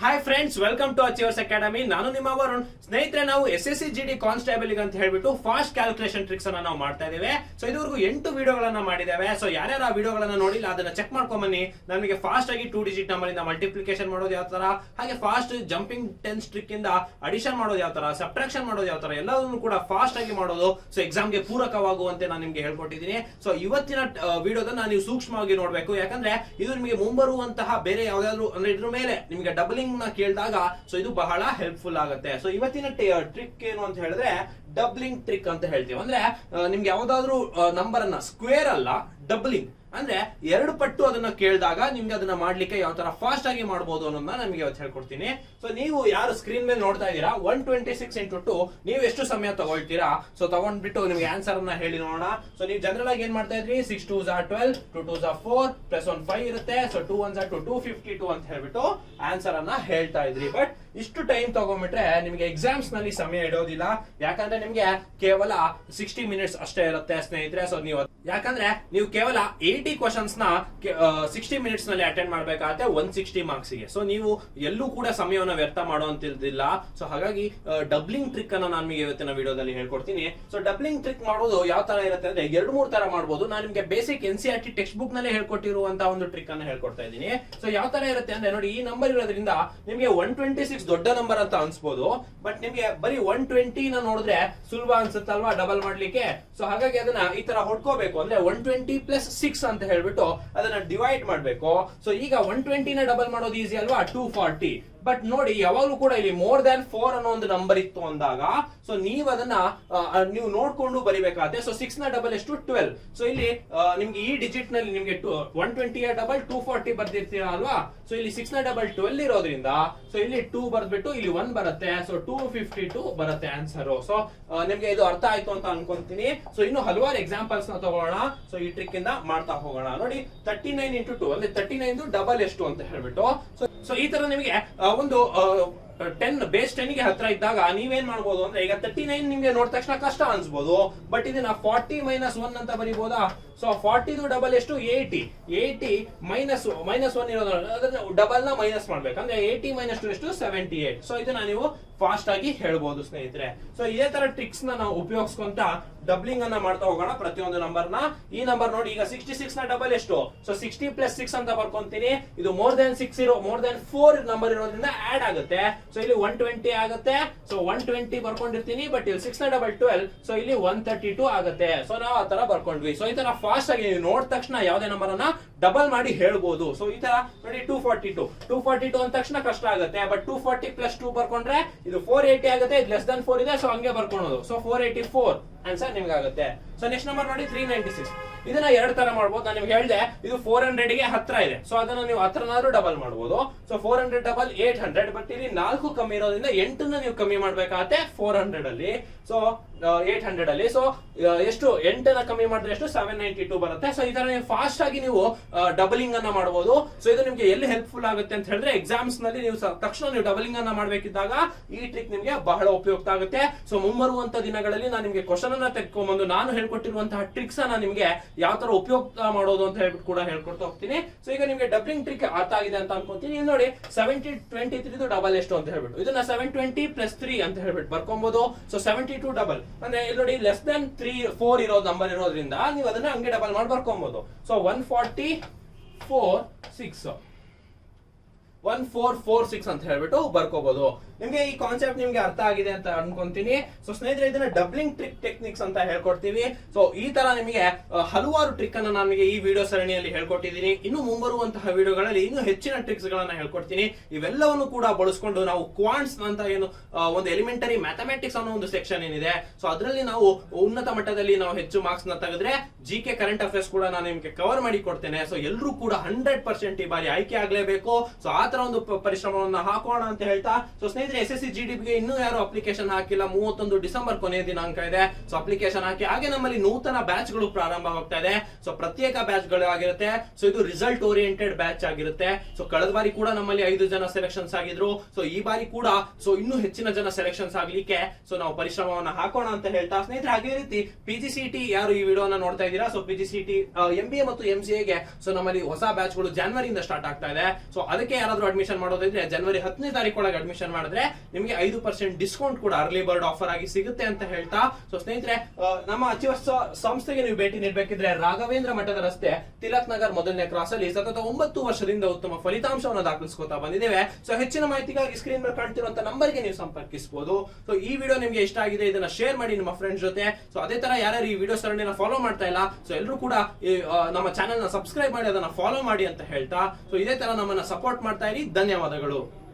Hi friends welcome to Achievers Academy ನಾನು ನಿಮ್ಮ ವರುಣ್. ಸ್ನೇಹಿತರೆ, ನಾವು S S C G D constable ಅಂತ ಹೇಳ್ಬಿಟ್ಟು ಫಾಸ್ಟ್ ಕ್ಯಾಲ್ಕುಲೇಷನ್ ಟ್ರಿಕ್ಸ್ ಅನ್ನ ನಾವು ಮಾಡ್ತಾ ಇದ್ದೇವೆ. ಸೊ ಇದುವರೆಗೂ ಎಂಟು ವಿಡಿಯೋಗಳನ್ನ ಮಾಡಿದ್ದೇವೆ. ಸೊ ಯಾರ್ಯಾರು ಆ ವಿಡಿಯೋಗಳನ್ನ ನೋಡಿಲ್ಲ, ಅದನ್ನ ಚೆಕ್ ಮಾಡ್ಕೊಂಬನ್ನಿ. ನಮಗೆ ಫಾಸ್ಟ್ ಆಗಿ ಟೂ ಡಿಜಿಟ್ ನಂಬರ್ ಇಂದ ಮಲ್ಟಿಪ್ಲಿಕೇಶನ್ ಮಾಡೋದು ಯಾವ ತರ? ಹಾಗೆ ಫಾಸ್ಟ್ ಜಂಪಿಂಗ್ ಟೆನ್ಸ್ ಟ್ರಿಕ್ ಇಂದ ಅಡಿಷನ್ ಮಾಡೋದು ಯಾವ ತರ? ಸಬ್ಟ್ರಾಕ್ಷನ್ ಮಾಡೋದು ಯಾವ ತರ? ಎಲ್ಲದನ್ನು ಕೂಡ ಫಾಸ್ಟ್ ಆಗಿ ಮಾಡೋದು. ಸೊ ಎಕ್ಸಾಮ್ಗೆ ಪೂರಕವಾಗುವಂತೆ ನಾನು ನಿಮಗೆ ಹೇಳ್ಕೊಟ್ಟಿದ್ದೀನಿ. ಸೊ ಇವತ್ತಿನ ವಿಡಿಯೋದನ್ನ ನೀವು ಸೂಕ್ಷ್ಮವಾಗಿ ನೋಡ್ಬೇಕು. ಯಾಕಂದ್ರೆ ಇದು ನಿಮಗೆ ಮುಂಬರುವಂತಹ ಬೇರೆ ಯಾವ್ದಾದ್ರು, ಅಂದ್ರೆ ಇದ್ರ ಮೇಲೆ ನಿಮಗೆ ಡಬಲಿಂಗ್ ನ ಕೇಳಿದಾಗ ಸೊ ಇದು ಬಹಳ ಹೆಲ್ಪ್ಫುಲ್ ಆಗುತ್ತೆ. ಸೊ ಇವತ್ತಿನ ಟ್ರಿಕ್ ಏನು ಅಂತ ಹೇಳಿದ್ರೆ ಡಬ್ಲಿಂಗ್ ಟ್ರಿಕ್ ಅಂತ ಹೇಳ್ತೀವಿ. ಅಂದ್ರೆ ನಿಮ್ಗೆ ಯಾವ್ದಾದ್ರು ನಂಬರ್ ಅನ್ನ ಸ್ಕ್ವೇರ್ ಅಲ್ಲ ಡಬ್ಲಿಂಗ್ ಅಂದ್ರೆ ಎರಡು ಪಟ್ಟು ಅದನ್ನ ಕೇಳಿದಾಗ ನಿಮ್ಗೆ ಅದನ್ನ ಮಾಡ್ಲಿಕ್ಕೆ ಯಾವ ತರ ಫಾಸ್ಟ್ ಆಗಿ ಮಾಡಬಹುದು ಅನ್ನೋದನ್ನ ನಮಗೆ ಇವತ್ತು ಹೇಳ್ಕೊಡ್ತೀನಿ. ಸೊ ನೀವು ಯಾರು ಸ್ಕ್ರೀನ್ ಮೇಲೆ ನೋಡ್ತಾ ಇದೀರಾ one twenty six into two ನೀವು ಎಷ್ಟು ಸಮಯ ತಗೊಳ್ತೀರಾ? ಸೊ ತಗೊಂಡ್ಬಿಟ್ಟು ನಿಮ್ಗೆ ಆನ್ಸರ್ ಅನ್ನ ಹೇಳಿ ನೋಡೋಣ. ಸೊ ನೀವು ಜನರಲ್ ಆಗಿ ಏನ್ ಮಾಡ್ತಾ ಇದ್ರಿ? ಸಿಕ್ಸ್ ಟೂ ಝಾ ಟ್ವೆಲ್ ಟು ಟೂ ಝಾ ಫೋರ್ ಪ್ಲಸ್ ಒನ್ ಫೈವ್ ಇರುತ್ತೆ. ಸೊ ಟೂ ಒನ್ ಝಾ ಟು ಟೂ ಫಿಫ್ಟಿ ಟು ಅಂತ ಹೇಳ್ಬಿಟ್ಟು ಆನ್ಸರ್ ಅನ್ನ ಹೇಳ್ತಾ ಇದ್ರಿ. ಬಟ್ ಇಷ್ಟು ಟೈಮ್ ತಗೊಂಡ್ಬಿಟ್ರೆ ನಿಮಗೆ ಎಕ್ಸಾಮ್ಸ್ನಲ್ಲಿ ಸಮಯ ಇಡೋದಿಲ್ಲ. ಯಾಕಂದ್ರೆ ನಿಮ್ಗೆ ಕೇವಲ ಸಿಕ್ಸ್ಟಿ ಮಿನಿಟ್ಸ್ ಅಷ್ಟೇ ಇರುತ್ತೆ ಸ್ನೇಹಿತರೆ. ಸೊ ನೀವು ಯಾಕಂದ್ರೆ ನೀವು ಕೇವಲ ಏಯ್ಟಿ ಕ್ವಶನ್ಸ್ನ ಸಿಕ್ಸ್ಟಿ ಮಿನಿಟ್ಸ್ನಲ್ಲಿ ಅಟೆಂಡ್ ಮಾಡಬೇಕಾಗತ್ತೆ ಒನ್ ಸಿಕ್ಸ್ಟಿ ಮಾರ್ಕ್ಸ್ಗೆ. ಸೊ ನೀವು ಎಲ್ಲೂ ಕೂಡ ಸಮಯವನ್ನು ವ್ಯರ್ಥ ಮಾಡುವಂತಿಲ್ಲ ಸೊ ಹಾಗಾಗಿ ಡಬ್ಲಿಂಗ್ ಟ್ರಿಕ್ ಅನ್ನ ನಾನು ನಿಮಗೆ ಇವತ್ತಿನ ವಿಡಿಯೋದಲ್ಲಿ ಹೇಳ್ಕೊಡ್ತೀನಿ. ಸೊ ಡಬ್ಲಿಂಗ್ ಟ್ರಿಕ್ ಮಾಡೋದು ಯಾವ ತರ ಇರುತ್ತೆ ಅಂದ್ರೆ ಎರಡು ಮೂರು ತರ ಮಾಡಬಹುದು ನಾನು ನಿಮಗೆ basic N C R T text ಬುಕ್ನಲ್ಲಿ ಹೇಳ್ಕೊಟ್ಟಿರುವಂತಹ ಒಂದು ಟ್ರಿಕ್ ಅನ್ನ ಹೇಳ್ಕೊಡ್ತಾ ಇದ್ದೀನಿ. ಸೊ ಯಾವ ತರ ಇರುತ್ತೆ ಅಂದ್ರೆ ನೋಡಿ, ಈ ನಂಬರ್ ಇರೋದ್ರಿಂದ ನಿಮಗೆ ಒನ್ ಟ್ವೆಂಟಿ ಸಿಕ್ಸ್ ದೊಡ್ಡ ನಂಬರ್ ಅಂತ ಅನ್ಸ್ಬೋದು. ಬಟ್ ನಿಮಗೆ ಬರೀ ಒನ್ ಟ್ವೆಂಟಿನ ನೋಡಿದ್ರೆ ಸುಲಭ ಅನ್ಸುತ್ತಲ್ವಾ ಡಬಲ್ ಮಾಡ್ಲಿಕ್ಕೆ? ಸೊ ಹಾಗಾಗಿ ಅದನ್ನ ಈ ತರ ಹೊಡ್ಕೋಬೇಕು. ಅಂದ್ರೆ ಒನ್ ಟ್ವೆಂಟಿ ಪ್ಲಸ್ ಸಿಕ್ಸ್ ಅಂತ ಹೇಳ್ಬಿಟ್ಟು ಅದನ್ನ ಡಿವೈಡ್ ಮಾಡಬೇಕು. ಸೊ ಈಗ ಒನ್ ಟ್ವೆಂಟಿನ ಡಬಲ್ ಮಾಡೋದು ಈಸಿ ಅಲ್ವಾ? ಟೂ ಫಾರ್ಟಿ ಬಟ್ ನೋಡಿ, ಯಾವಾಗಲೂ ಕೂಡ ಇಲ್ಲಿ ಮೋರ್ ದನ್ ಫೋರ್ ಅನ್ನೋ ಒಂದು ನಂಬರ್ ಇತ್ತು ಅಂದಾಗ ಸೊ ನೀವು ಅದನ್ನ ನೀವು ನೋಡ್ಕೊಂಡು ಬರಿಬೇಕಾದ್ರೆ ಸೊ ಸಿಕ್ಸ್ನ ಡಬಲ್ ಎಷ್ಟು? ಟ್ವೆಲ್ ಸೊ ಇಲ್ಲಿ ನಿಮ್ಗೆ ಈ ಡಿಜಿಟ್ನಲ್ಲಿ ನಿಮ್ಗೆ one twenty double two forty ಬರ್ದಿರ್ತೀರಾ ಅಲ್ವಾ? ಸೊ ಇಲ್ಲಿ ಸಿಕ್ಸ್ನ ಡಬಲ್ ಟ್ವೆಲ್ ಇರೋದ್ರಿಂದ ಸೊ ಇಲ್ಲಿ ಟೂ ಬರ್ದ್ಬಿಟ್ಟು ಇಲ್ಲಿ ಒನ್ ಬರುತ್ತೆ. ಸೊ ಟೂ ಫಿಫ್ಟಿ ಟೂ ಬರುತ್ತೆ ಆನ್ಸರ್ ಸೊ ನಿಮ್ಗೆ ಇದು ಅರ್ಥ ಆಯ್ತು ಅಂತ ಅನ್ಕೊಂತೀನಿ. ಸೊ ಇನ್ನು ಹಲವಾರು ಎಕ್ಸಾಂಪಲ್ಸ್ನ ತಗೋಣ ಸೊ ಈ ಟ್ರಿಕ್ ಇಂದ ಮಾಡ್ತಾ ಹೋಗೋಣ. ನೋಡಿ ತರ್ಟಿ ನೈನ್ ಇಂಟು ಟೂ ಅಂದ್ರೆ ತರ್ಟಿ ನೈನ್ ಡಬಲ್ ಎಷ್ಟು ಅಂತ ಹೇಳ್ಬಿಟ್ಟು ಸೊ ಈ ತರ ನಿಮಗೆ ಒಂದು ಟೆನ್ ಬೇಸ್ ಟೆನ್ಗೆ ಹತ್ರ ಇದ್ದಾಗ ನೀವೇನ್ ಮಾಡ್ಬೋದು ಅಂದ್ರೆ ಈಗ ತರ್ಟಿ ನೈನ್ ನಿಮ್ಗೆ ನೋಡಿದ ತಕ್ಷಣ ಕಷ್ಟ ಅನ್ಸ್ಬೋದು. ಬಟ್ ಇದನ್ನ ಫಾರ್ಟಿ ಮೈನಸ್ ಒನ್ ಅಂತ ಬರಿಬೋದಾ? ಸೊ ಫಾರ್ಟಿದು ಡಬಲ್ ಎಷ್ಟು? Eighty eighty minus minus one ಇರೋದು ಅದನ್ನ ಡಬಲ್ನ ಮೈನಸ್ ಮಾಡ್ಬೇಕಂದ್ರೆ ಏಯ್ಟಿ ಮೈನಸ್ ಟು ಎಷ್ಟು? ಸೆವೆಂಟಿ ಏಟ್ ಸೊ ಇದನ್ನ ನೀವು ಫಾಸ್ಟ್ ಆಗಿ ಹೇಳ್ಬೋದು ಸ್ನೇಹಿತರೆ. ಸೊ ಇದೇ ತರ ಟ್ರಿಕ್ಸ್ನ ನಾವು ಉಪಯೋಗಿಸ್ಕೊಂತ ಡಬ್ಲಿಂಗ್ ಅನ್ನ ಮಾಡ್ತಾ ಹೋಗೋಣ ಪ್ರತಿಯೊಂದು ನಂಬರ್ನ. ಈ ನಂಬರ್ ನೋಡಿ, ಈಗ ಸಿಕ್ಸ್ಟಿ ಸಿಕ್ಸ್ನ ಡಬಲ್ ಎಷ್ಟು? ಸೊ ಸಿಕ್ಸ್ಟಿ ಪ್ಲಸ್ ಸಿಕ್ಸ್ ಅಂತ ಬರ್ಕೊಂತೀನಿ. ಇದು ಮೋರ್ ದನ್ ಸಿಕ್ಸ್ ಇರೋ ಮೋರ್ ದನ್ ಫೋರ್ ನಂಬರ್ ಇರೋದ್ರಿಂದ ಆಡ್ ಆಗುತ್ತೆ. ಸೊ ಇಲ್ಲಿ ಒನ್ ಟ್ವೆಂಟಿ ಆಗುತ್ತೆ. ಸೊ ಒನ್ ಟ್ವೆಂಟಿ ಬರ್ಕೊಂಡಿರ್ತೀನಿ ಬಟ್ ಇಲ್ಲಿ ಸಿಕ್ಸ್ ಡಬಲ್ ಟ್ವೆಲ್ ಸೊ ಇಲ್ಲಿ ಒನ್ ತರ್ಟಿ ಟೂ ಆಗುತ್ತೆ. ಸೊ ನಾವು ಆ ತರ ಬರ್ಕೊಂಡ್ವಿ. ಸೊ ಈ ತರ ಫಾಸ್ಟ್ ಆಗಿ ನೀವು ನೋಡಿದ ತಕ್ಷಣ ಯಾವ್ದೇ ನಂಬರ್ ಅನ್ನ ಡಬಲ್ ಮಾಡಿ ಹೇಳ್ಬೋದು. ಸೊ ಈ ತರ ನೋಡಿ two forty two two forty two ಅಂದ ತಕ್ಷಣ ಕಷ್ಟ ಆಗುತ್ತೆ. But two forty plus two ಬರ್ಕೊಂಡ್ರೆ ಇದು ಫೋರ್ ಏಯ್ಟಿ ಆಗುತ್ತೆ. ಇದು ಲೆಸ್ ದನ್ ಫೋರ್ ಇದೆ ಸೊ ಹಂಗೆ ಬರ್ಕೊಳೋದು. So four eighty four answer ನಿಮ್ಗೆ ಆಗುತ್ತೆ ಸೊ ನೆಕ್ಸ್ಟ್ ನಂಬರ್ ನೋಡಿ ತ್ರೀ ನೈಂಟಿ ಸಿಕ್ಸ್ ಇದನ್ನ ಎರಡು ತರ ಮಾಡ್ಬೋದು. ನಾನು ನಿಮ್ಗೆ ಹೇಳಿದೆ, ಇದು ಫೋರ್ ಹಂಡ್ರೆಡ್ಗೆ ಹತ್ರ ಇದೆ. ಸೊ ಅದನ್ನ ನೀವು ಹತ್ರನಾದ್ರೂ ಡಬಲ್ ಮಾಡ್ಬೋದು. So four hundred double eight hundred but ಇಲ್ಲಿ ನಾಲ್ಕು ಕಮ್ಮಿ ಇರೋದ್ರಿಂದ ಎಂಟನ್ನ ನೀವು ಕಮ್ಮಿ ಮಾಡ್ಬೇಕಾಗತ್ತೆ ಫೋರ್ ಹಂಡ್ರೆಡ್ ಅಲ್ಲಿ. ಸೊ ಏಟ್ ಹಂಡ್ರೆಡ್ ಅಲ್ಲಿ. ಸೊ ಎಷ್ಟು, ಎಂಟನ್ನ ಕಮ್ಮಿ ಮಾಡಿದ್ರೆ ಎಷ್ಟು? ಸೆವೆನ್ ನೈಂಟಿ ಟೂ ಬರುತ್ತೆ. ಸೊ ಈ ನೀವು ಫಾಸ್ಟ್ ಆಗಿ ನೀವು ಡಬಲಿಂಗ್ ಅನ್ನ ಮಾಡಬಹುದು ಸೊ ಇದು ನಿಮ್ಗೆ ಎಲ್ಲಿ ಹೆಲ್ಪ್ಫುಲ್ ಆಗುತ್ತೆ ಅಂತ ಹೇಳಿದ್ರೆ ಎಕ್ಸಾಮ್ಸ್ನಲ್ಲಿ ನೀವು ತಕ್ಷಣ ನೀವು ಡಬಲಿಂಗ್ ಅನ್ನ ಮಾಡ್ಬೇಕಿದ್ದಾಗ ಈ ಟ್ರಿಕ್ ನಿಮ್ಗೆ ಬಹಳ ಉಪಯುಕ್ತ ಆಗುತ್ತೆ. ಸೊ ಮುಂಬರುವಂತ ದಿನಗಳಲ್ಲಿ ನಾನು ನಿಮ್ಗೆ ಕ್ವಶನ್ ಅನ್ನ ತೆಗೆದುಕೊಂಡ್ಬಂದು ನಾನು ಹೇಳ್ಕೊಟ್ಟಿರುವಂತಹ ಟ್ರಿಕ್ಸ್ ಅನ್ನ ನಿಮಗೆ ಯಾವ ತರ ಉಪಯೋಗ ಮಾಡೋದು ಅಂತ ಹೇಳ್ಬಿಟ್ಟು ಕೂಡ ಹೇಳ್ಕೊಡ್ತಾ ಹೋಗ್ತೀನಿ. ಸೊ ಈಗ ನಿಮಗೆ ಡಬ್ಲಿಂಗ್ ಟ್ರಿಕ್ ಅರ್ಥ ಆಗಿದೆ ಅಂತ ಅನ್ಕೊಂತೀನಿ. ಇಲ್ಲಿ ನೋಡಿ ಸೆವೆಂಟಿ ಟ್ವೆಂಟಿ ತ್ರೀದು ಡಬಲ್ ಎಷ್ಟು ಅಂತ ಹೇಳ್ಬಿಟ್ಟು. ಇದನ್ನ ಸೆವೆನ್ ಟ್ವೆಂಟಿ ಪ್ಲಸ್ ತ್ರೀ ಅಂತ ಹೇಳ್ಬಿಟ್ಟು ಬರ್ಕೊಬಹುದು ಸೊ ಸೆವೆಂಟಿ ಟು ಡಬಲ್ ಅಂದ್ರೆ ಇಲ್ಲಿ ನೋಡಿ ಲೆಸ್ ದನ್ ತ್ರೀ ಫೋರ್ ಇರೋ ನಂಬರ್ ಇರೋದ್ರಿಂದ ನೀವು ಅದನ್ನ ಹಂಗೆ ಡಬಲ್ ಮಾಡಿ ಬರ್ಕೊಬಹುದು so one forty four six one four four six ಅಂತ ಹೇಳ್ಬಿಟ್ಟು ಬರ್ಕೋಬಹುದು ನಿಮ್ಗೆ ಈ ಕಾನ್ಸೆಪ್ಟ್ ನಿಮ್ಗೆ ಅರ್ಥ ಆಗಿದೆ ಅಂತ ಅನ್ಕೊಂತೀನಿ. ಸೊ ಸ್ನೇಹಿತರೆ, ಇದನ್ನ ಡಬ್ಲಿಂಗ್ ಟ್ರಿಕ್ ಟೆಕ್ನಿಕ್ಸ್ ಅಂತ ಹೇಳ್ಕೊಡ್ತೀವಿ. ಸೊ ಈ ತರ ನಿಮಗೆ ಹಲವಾರು ಟ್ರಿಕ್ ಅನ್ನ ನನಗೆ ಈ ವಿಡಿಯೋ ಸರಣಿಯಲ್ಲಿ ಹೇಳ್ಕೊಟ್ಟಿದ್ದೀನಿ. ಇನ್ನು ಮುಂಬರುವಂತಹ ವಿಡಿಯೋಗಳಲ್ಲಿ ಇನ್ನೂ ಹೆಚ್ಚಿನ ಟ್ರಿಕ್ಸ್ ಗಳನ್ನ ಹೇಳ್ಕೊಡ್ತೀನಿ. ಇವೆಲ್ಲವನ್ನು ಕೂಡ ಬಳಸ್ಕೊಂಡು ನಾವು ಕ್ವಾಂಟ್ಸ್ ಅಂತ ಏನು ಒಂದು ಎಲಿಮೆಂಟರಿ ಮ್ಯಾಥಮೆಟಿಕ್ಸ್ ಅನ್ನೋ ಒಂದು ಸೆಕ್ಷನ್ ಏನಿದೆ. ಸೊ ಅದರಲ್ಲಿ ನಾವು ಉನ್ನತ ಮಟ್ಟದಲ್ಲಿ ನಾವು ಹೆಚ್ಚು ಮಾರ್ಕ್ಸ್ನ ತೆಗೆದ್ರೆ ಜಿ ಕೆ ಕರೆಂಟ್ ಅಫೇರ್ಸ್ ಕೂಡ ನಾನು ನಿಮ್ಗೆ ಕವರ್ ಮಾಡಿ ಕೊಡ್ತೇನೆ. ಸೊ ಎಲ್ಲರೂ ಕೂಡ ಹಂಡ್ರೆಡ್ ಪರ್ಸೆಂಟ್ ಈ ಬಾರಿ ಆಯ್ಕೆ ಆಗ್ಲೇಬೇಕು. ಸೊ ತರ ಒಂದು ಪರಿಶ್ರಮವನ್ನ ಹಾಕೋಣ ಅಂತ ಹೇಳ್ತಾ ಸೊ ಸ್ನೇಹಿತರೆ ಎಸ್ ಎಸ್ ಸಿ ಜಿ ಗೆ ಇನ್ನೂ ಯಾರು ಅಪ್ಲಿಕೇಶನ್ ಹಾಕಿಲ್ಲ? ಮೂವತ್ತೊಂದು ಡಿಸೆಂಬರ್ ಕೊನೆಯ ದಿನಾಂಕ ಇದೆ. ಸೊ ಅಪ್ಲಿಕೇಶನ್ ಹಾಕಿ, ಹಾಗೆ ನಮ್ಮಲ್ಲಿ ನೂತನ ಬ್ಯಾಚ್ಗಳು ಪ್ರಾರಂಭ ಆಗ್ತಾ ಇದೆ. ಸೊ ಪ್ರತ್ಯೇಕ ಬ್ಯಾಚ್ಗಳು ಆಗಿರುತ್ತೆ. ಸೊ ಇದು ರಿಸಲ್ಟ್ ಓರಿಯೆಂಟೆಡ್ ಬ್ಯಾಚ್ ಆಗಿರುತ್ತೆ. ಸೊ ಕಳೆದ ಬಾರಿ ಕೂಡ ನಮ್ಮಲ್ಲಿ ಐದು ಜನ ಸೆಲೆಕ್ಷನ್ಸ್ ಆಗಿದ್ರು. ಸೊ ಈ ಬಾರಿ ಕೂಡ ಸೊ ಇನ್ನೂ ಹೆಚ್ಚಿನ ಜನ ಸೆಲೆಕ್ಷನ್ಸ್ ಆಗ್ಲಿಕ್ಕೆ ಸೊ ನಾವು ಪರಿಶ್ರಮವನ್ನ ಹಾಕೋಣ ಅಂತ ಹೇಳ್ತಾ, ಸ್ನೇಹಿತರೆ ಅದೇ ರೀತಿ ಪಿ ಜಿ ಸಿ ಟಿ ಯಾರು ಈ ವಿಡಿಯೋನ ನೋಡ್ತಾ ಇದ್ದೀರಾ? So P G C T M B A ಮತ್ತು ಎಂ ಸಿ ಎಗೆ ಸೊ ನಮ್ಮಲ್ಲಿ ಹೊಸ ಬ್ಯಾಚ್ಗಳು ಜಾನ್ವರಿಯಿಂದ ಸ್ಟಾರ್ಟ್ ಆಗ್ತಾ ಇದೆ. ಸೊ ಅದಕ್ಕೆ ಯಾರಾದ್ರೂ ಏನಾದ್ರೂ ಅಡ್ಮಿಷನ್ ಮಾಡೋದಿದ್ರೆ ಜನವರಿ ಹತ್ತನೇ ತಾರೀಕು ಒಳಗೆ ಅಡ್ಮಿಷನ್ ಮಾಡಿದ್ರೆ ನಿಮಗೆ ಐದು ಪರ್ಸೆಂಟ್ ಡಿಸ್ಕೌಂಟ್ ಕೂಡ ಅರ್ಲಿ ಬರ್ಡ್ ಆಫರ್ ಆಗಿ ಸಿಗುತ್ತೆ ಅಂತ ಹೇಳ್ತಾ. ಸೊ ಸ್ನೇಹಿತರೆ ನಮ್ಮ ಅಚಿವ ಸಂಸ್ಥೆಗೆ ನೀವು ಭೇಟಿ ನೀಡಬೇಕಿದ್ರೆ ರಾಘವೇಂದ್ರ ಮಠದ ರಸ್ತೆ ತಿಲಕ್ ನಗರ್ ಮೊದಲನೇ ಕ್ರಾಸ್ ಅಲ್ಲಿ ಸತತ ಒಂಬತ್ತು ವರ್ಷದಿಂದ ಉತ್ತಮ ಫಲಿತಾಂಶವನ್ನು ದಾಖಲಿಸ್ಕೊತಾ ಬಂದಿದ್ದೇವೆ. ಸೊ ಹೆಚ್ಚಿನ ಮಾಹಿತಿಗಾಗಿ ಸ್ಕ್ರೀನ್ ಮೇಲೆ ಕಾಣ್ತಿರುವಂತ ನಂಬರ್ಗೆ ನೀವು ಸಂಪರ್ಕಿಸಬಹುದು ಸೊ ಈ ವಿಡಿಯೋ ನಿಮಗೆ ಇಷ್ಟ ಆಗಿದೆ, ಇದನ್ನ ಶೇರ್ ಮಾಡಿ ನಿಮ್ಮ ಫ್ರೆಂಡ್ಸ್ ಜೊತೆ. ಸೊ ಅದೇ ತರ ಯಾರ್ಯಾರು ಈ ವಿಡಿಯೋ ಸರಣಿನ ಫಾಲೋ ಮಾಡ್ತಾ ಇಲ್ಲ ಸೊ ಎಲ್ಲರೂ ಕೂಡ ನಮ್ಮ ಚಾನೆಲ್ನ ಸಬ್ಸ್ಕ್ರೈಬ್ ಮಾಡಿ ಅದನ್ನ ಫಾಲೋ ಮಾಡಿ ಅಂತ ಹೇಳ್ತಾ. ಸೊ ಇದೇ ತರ ನಮ್ಮನ್ನ ಸಪೋರ್ಟ್ ಮಾಡ್ತಾ ಇರಿ ಧನ್ಯವಾದಗಳು.